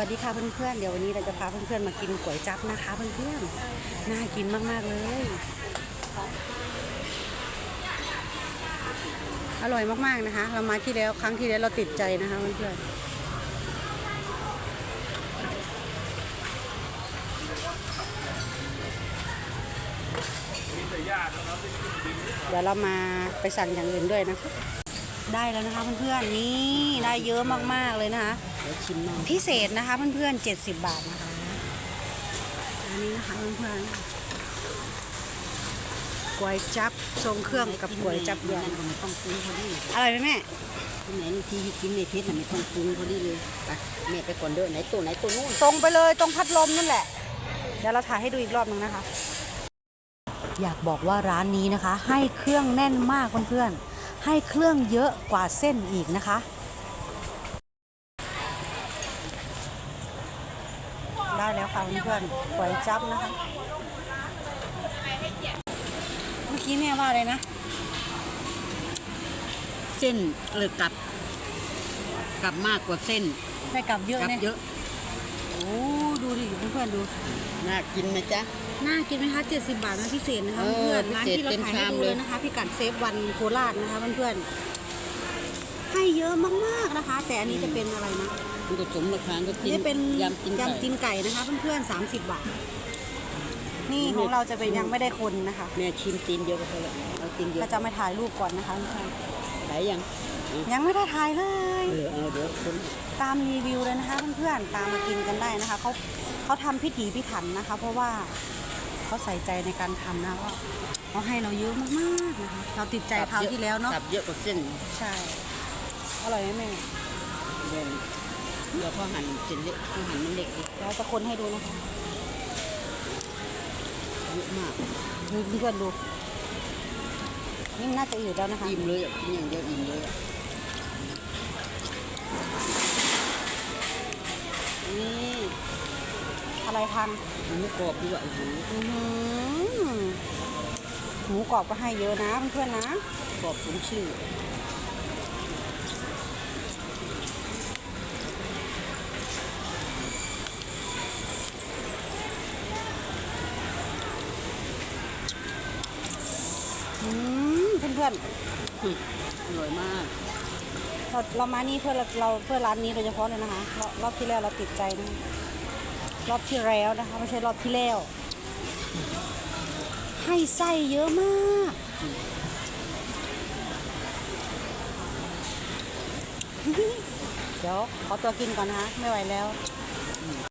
วัสดีค่ะเพื่อนๆ เดี๋ยววันนี้เราจะพาเพื่อนๆมากินก๋วยจั๊บนะคะเพื่อนๆ น่ากินมากๆเลย อร่อยมากๆนะคะ เรามาที่แล้วครั้งที่แล้วเราติดใจนะคะเพื่อนๆเดี๋ยวเรามาไปสั่งอย่างอื่นด้วยนะคะ ได้แล้วนะคะเพื่อนๆนี่ได้เยอะมากๆเลยนะคะเดี๋ยวชิมหน่อยพิเศษนะคะเพื่อนๆ70 บาทนะคะอันนี้นะคะเพื่อนๆก๋วยจับทรงเครื่องกับก๋วยจับยวนไม่ต้องปรุงพอดีอร่อยไหมแม่ที่ไหนที่กินในเพชรน่ะไม่ต้องปรุงพอดีเลยไปแม่ไปก่อนเด้อไหนตัวไหนตัวนู้นตรงไปเลยตรงพัดลมนั่นแหละเดี๋ยวเราถ่ายให้ดูอีกรอบหนึงนะคะ อยากบอกว่าร้านนี้นะคะ ให้เครื่องแน่นมากเพื่อนๆ ให้เครื่องเยอะกว่าเส้นอีกนะคะ ได้แล้วค่ะเพื่อนๆก๋วยจับนะคะ เมื่อกี้แม่ว่าอะไรนะ เส้นเออกลับ กลับมากกว่าเส้นได้กลับเยอะกลับเนี่ยเยอะ โอ้ ดูดิเพื่อนๆดู น่ากินไหมจ๊ะ น่ากินไหมคะ70 บาทนะพิเศษนะคะเออเพื่อนๆร้านพิเศษที่เราเต็มถ่ายให้ชามดูเลเลยยนะคะพิกัดเซฟวันโคราชนะคะเพื่อนๆให้เยอะมากๆนะคะ แต่อันนี้จะเป็นอะไรนะมันก็สมราคาก็กินนี่เป็นยำกินไก่ยำกินไก่นะคะเพื่อนๆ30 บาท นี่ของเราจะเป็นยังไม่ได้คนนะคะแม่ชิมตีนเดียวก็พอละเอาตีนเดียวเราจะไม่ถ่ายรูปก่อนนะคะเพื่อนไหนยังเอาๆยังไม่ได้ถ่ายเลยเออเอาเดี๋ยวคนตามรีวิวเลยนะคะเพื่อนๆตามมากินกันได้นะคะเขา เขาทำพิถีพิถันนะคะ เพราะว่าเขาใส่ใจในการทำนะว่าเขาให้เราเยอะมากๆนะคะเราติดใจคราวที่แล้วเนาะกลับเยอะกว่าเส้นใช่อร่อยไหมแม่เดี๋ยวเดี๋ยวเขาหั่นเส้นเล็กเขาหั่นมันเล็กดิเราจะคนให้ดูนะคะเยอะมากดูเพื่อนๆดูนี่น่าจะอืดแล้วนะคะอิ่มเลยอะกินอย่างเดียวอิ่มเลยอะ อะไรพังหมูกรอบด้วยโอ้โหอื้อหือหมูกรอบก็ให้เยอะนะเพื่อนๆนะ กรอบสมชื่ออืมเพื่อนอืมอร่อยมาก ๆเราเรามานี่เพื่อเราเราเพื่อร้านนี้โดยเฉพาะเลยนะคะรอบรอบที่แล้วเราติดใจนะ รอบที่แล้วนะคะ ไม่ใช่รอบที่แล้ว ให้ไส้เยอะมาก เดี๋ยวขอตัวกินก่อนนะคะ ไม่ไหวแล้ว